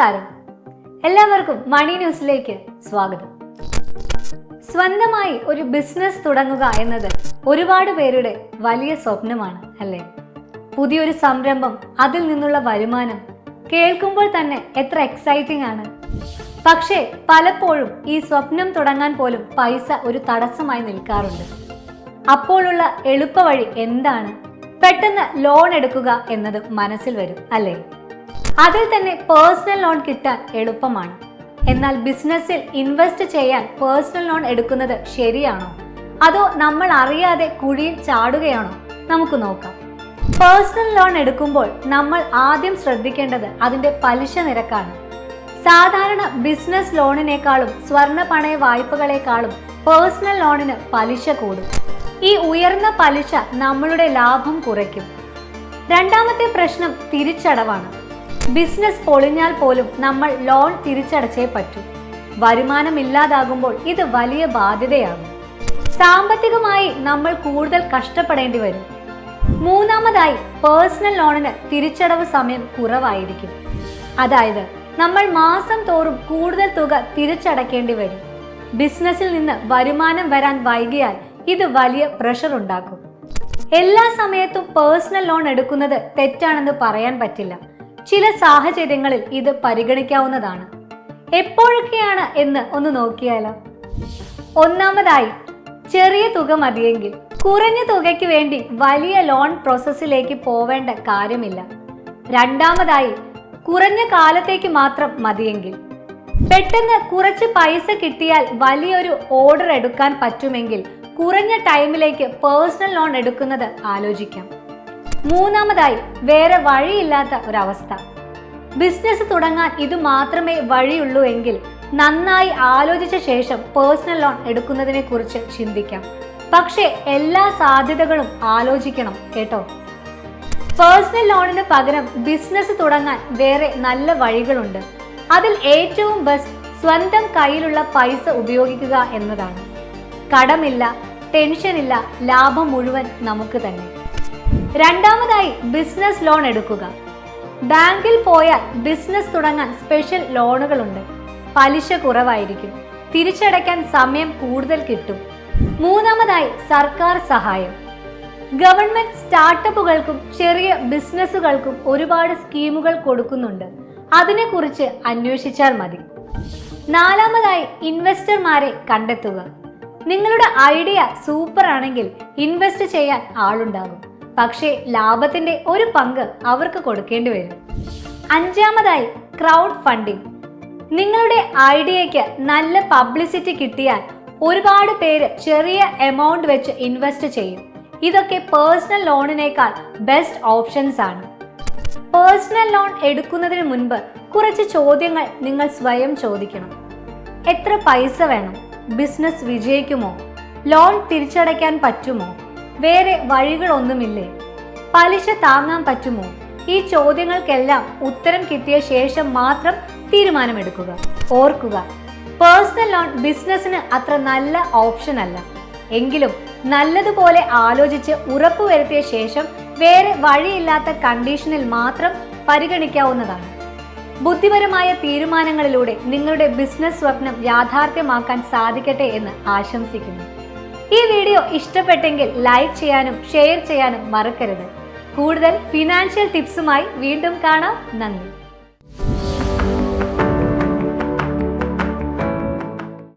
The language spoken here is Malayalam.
നമസ്കാരം. എല്ലാവർക്കും മണി ന്യൂസിലേക്ക് സ്വാഗതം. സ്വന്തമായി ഒരു ബിസിനസ് തുടങ്ങുക എന്നത് ഒരുപാട് പേരുടെ വലിയ സ്വപ്നമാണ് അല്ലേ? പുതിയൊരു സംരംഭം അതിൽ നിന്നുള്ള വരുമാനം കേൾക്കുമ്പോൾ തന്നെ എത്ര എക്സൈറ്റിംഗ് ആണ്. പക്ഷേ പലപ്പോഴും ഈ സ്വപ്നം തുടങ്ങാൻ പോലും പൈസ ഒരു തടസ്സമായി നിൽക്കാറുണ്ട്. അപ്പോഴുള്ള എളുപ്പവഴി എന്താണ്? പെട്ടെന്ന് ലോൺ എടുക്കുക എന്നത് മനസ്സിൽ വരും അല്ലേ? അതിൽ തന്നെ പേഴ്സണൽ ലോൺ കിട്ടാൻ എളുപ്പമാണ്. എന്നാൽ ബിസിനസ്സിൽ ഇൻവെസ്റ്റ് ചെയ്യാൻ പേഴ്സണൽ ലോൺ എടുക്കുന്നത് ശരിയാണോ? അതോ നമ്മൾ അറിയാതെ കുഴിയിൽ ചാടുകയാണോ? നമുക്ക് നോക്കാം. പേഴ്സണൽ ലോൺ എടുക്കുമ്പോൾ നമ്മൾ ആദ്യം ശ്രദ്ധിക്കേണ്ടത് അതിന്റെ പലിശ നിരക്കാണ്. സാധാരണ ബിസിനസ് ലോണിനേക്കാളും സ്വർണ പണയ വായ്പകളെക്കാളും പേഴ്സണൽ ലോണിന് പലിശ കൂടും. ഈ ഉയർന്ന പലിശ നമ്മളുടെ ലാഭം കുറയ്ക്കും. രണ്ടാമത്തെ പ്രശ്നം തിരിച്ചടവാണ്. ബിസിനസ് പൊളിഞ്ഞാൽ പോലും നമ്മൾ ലോൺ തിരിച്ചടച്ചേ പറ്റൂ. വരുമാനം ഇല്ലാതാകുമ്പോൾ ഇത് വലിയ ബാധ്യതയാകും സാമ്പത്തികമായി നമ്മൾ കൂടുതൽ കഷ്ടപ്പെടേണ്ടി വരും. മൂന്നാമതായി പേഴ്സണൽ ലോണിന് തിരിച്ചടവ് സമയം കുറവായിരിക്കും. അതായത് നമ്മൾ മാസം തോറും കൂടുതൽ തുക തിരിച്ചടക്കേണ്ടി വരും. ബിസിനസ്സിൽ നിന്ന് വരുമാനം വരാൻ വൈകിയാൽ ഇത് വലിയ പ്രഷർ ഉണ്ടാക്കും. എല്ലാ സമയത്തും പേഴ്സണൽ ലോൺ എടുക്കുന്നത് തെറ്റാണെന്ന് പറയാൻ പറ്റില്ല. ചില സാഹചര്യങ്ങളിൽ ഇത് പരിഗണിക്കാവുന്നതാണ്. എപ്പോഴൊക്കെയാണ് എന്ന് ഒന്ന് നോക്കിയാലോ? ഒന്നാമതായി ചെറിയ തുക മതിയെങ്കിൽ കുറഞ്ഞ തുകയ്ക്ക് വേണ്ടി വലിയ ലോൺ പ്രോസസ്സിലേക്ക് പോവേണ്ട കാര്യമില്ല. രണ്ടാമതായി കുറഞ്ഞ കാലത്തേക്ക് മാത്രം മതിയെങ്കിൽ. പെട്ടെന്ന് കുറച്ച് പൈസ കിട്ടിയാൽ വലിയൊരു ഓർഡർ എടുക്കാൻ പറ്റുമെങ്കിൽ കുറഞ്ഞ ടൈമിലേക്ക് പേഴ്സണൽ ലോൺ എടുക്കുന്നത് ആലോചിക്കാം. മൂന്നാമതായി വേറെ വഴിയില്ലാത്ത ഒരവസ്ഥ. ബിസിനസ് തുടങ്ങാൻ ഇത് മാത്രമേ വഴിയുള്ളൂ എങ്കിൽ നന്നായി ആലോചിച്ച ശേഷം പേഴ്സണൽ ലോൺ എടുക്കുന്നതിനെ കുറിച്ച് ചിന്തിക്കാം. പക്ഷേ എല്ലാ സാധ്യതകളും ആലോചിക്കണം കേട്ടോ. പേഴ്സണൽ ലോണിന് പകരം ബിസിനസ് തുടങ്ങാൻ വേറെ നല്ല വഴികളുണ്ട്. അതിൽ ഏറ്റവും ബെസ്റ്റ് സ്വന്തം കയ്യിലുള്ള പൈസ ഉപയോഗിക്കുക എന്നതാണ്. കടമില്ല ടെൻഷനില്ല ലാഭം മുഴുവൻ നമുക്ക് തന്നെ. രണ്ടാമതായി ബിസിനസ് ലോൺ എടുക്കുക. ബാങ്കിൽ പോയാൽ ബിസിനസ് തുടങ്ങാൻ സ്പെഷ്യൽ ലോണുകളുണ്ട് പലിശ കുറവായിരിക്കും. തിരിച്ചടയ്ക്കാൻ സമയം കൂടുതൽ കിട്ടും. മൂന്നാമതായി സർക്കാർ സഹായം. ഗവൺമെന്റ് സ്റ്റാർട്ടപ്പുകൾക്കും ചെറിയ ബിസിനസ്സുകൾക്കും ഒരുപാട് സ്കീമുകൾ കൊടുക്കുന്നുണ്ട്. അതിനെക്കുറിച്ച് അന്വേഷിച്ചാൽ മതി. നാലാമതായി ഇൻവെസ്റ്റർമാരെ കണ്ടെത്തുക. നിങ്ങളുടെ ഐഡിയ സൂപ്പർ ആണെങ്കിൽ ഇൻവെസ്റ്റ് ചെയ്യാൻ ആളുണ്ടാകും. പക്ഷേ ലാഭത്തിന്റെ ഒരു പങ്ക് അവർക്ക് കൊടുക്കേണ്ടി വരും. അഞ്ചാമതായി ക്രൗഡ് ഫണ്ടിംഗ് നിങ്ങളുടെ ഐഡിയയ്ക്ക് നല്ല പബ്ലിസിറ്റി കിട്ടിയാൽ ഒരുപാട് പേര് ചെറിയ എമൗണ്ട് വെച്ച് ഇൻവെസ്റ്റ് ചെയ്യും. ഇതൊക്കെ പേഴ്സണൽ ലോണിനേക്കാൾ ബെസ്റ്റ് ഓപ്ഷൻസ് ആണ്. പേഴ്സണൽ ലോൺ എടുക്കുന്നതിന് മുൻപ് കുറച്ച് ചോദ്യങ്ങൾ നിങ്ങൾ സ്വയം ചോദിക്കണം. എത്ര പൈസ വേണം? ബിസിനസ് വിജയിക്കുമോ? ലോൺ തിരിച്ചടയ്ക്കാൻ പറ്റുമോ? വേറെ വഴികളൊന്നുമില്ലേ? പലിശ താങ്ങാൻ പറ്റുമോ? ഈ ചോദ്യങ്ങൾക്കെല്ലാം ഉത്തരം കിട്ടിയ ശേഷം മാത്രം തീരുമാനമെടുക്കുക. ഓർക്കുക പേഴ്സണൽ ലോൺ ബിസിനസ്സിന് അത്ര നല്ല ഓപ്ഷൻ അല്ല. എങ്കിലും നല്ലതുപോലെ ആലോചിച്ച് ഉറപ്പുവരുത്തിയ ശേഷം വേറെ വഴിയില്ലാത്ത കണ്ടീഷനിൽ മാത്രം പരിഗണിക്കാവുന്നതാണ്. ബുദ്ധിപരമായ തീരുമാനങ്ങളിലൂടെ നിങ്ങളുടെ ബിസിനസ് സ്വപ്നം യാഥാർത്ഥ്യമാക്കാൻ സാധിക്കട്ടെ എന്ന് ആശംസിക്കുന്നു. ഈ വീഡിയോ ഇഷ്ടപ്പെട്ടെങ്കിൽ ലൈക്ക് ചെയ്യാനും ഷെയർ ചെയ്യാനും മറക്കരുത്. കൂടുതൽ ഫിനാൻഷ്യൽ ടിപ്സുമായി വീണ്ടും കാണാം. നന്ദി.